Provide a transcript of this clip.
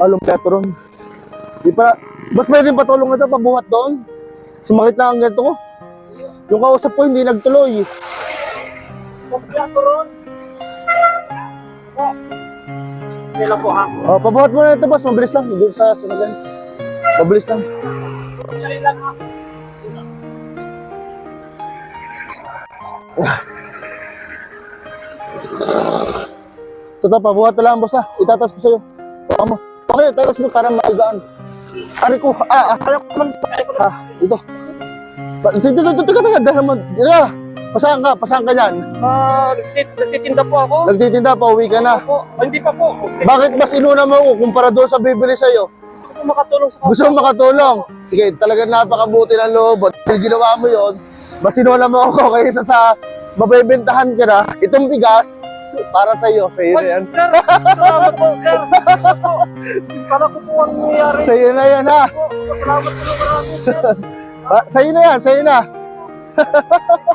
Along Petron. Di pa, ba't may rin patulong na ito pabuhat doon? Sumakit na ang ganito ko. Yung kausap ko hindi nagtuloy. Pagsiyato ron. Po. Kailan po ha? Oh, pabuhat mo na ito boss, mabilis lang. Doon sa sinagan. Mabilis lang. Sarili lang ha. Ito pabuhat na lang boss ha. Itatas ko sa'yo. Baka mo. Okay, tatas mo para maigaan. Ari ko, ah, ah, Kaya ko naman. ah, ito. Pa- Dito, dito, dito, dito, dito, dito, dito. Pasahan ka, pasahan ka yan. Ah, nagtit- nagtitinda po ako. Nagtitinda, pauwi ka na. Po. Ah, hindi pa po. Bakit mas inuna mo ako kumpara doon sa bibili sa'yo? Gusto ko makatulong sa Gusto mo makatulong? Sige, talagang napakabuti ng loob. Dahil ginawa mo yon, mas inuna mo ako kaysa sa mabibentahan ka na. Itong bigas, para sa iyo, sa iyo na yan. Sir, salamat po, sir. Para po ang nangyayari. Sa iyo na yan ha. Salamat po marami, sir. Sa iyo na yan, sa iyo na.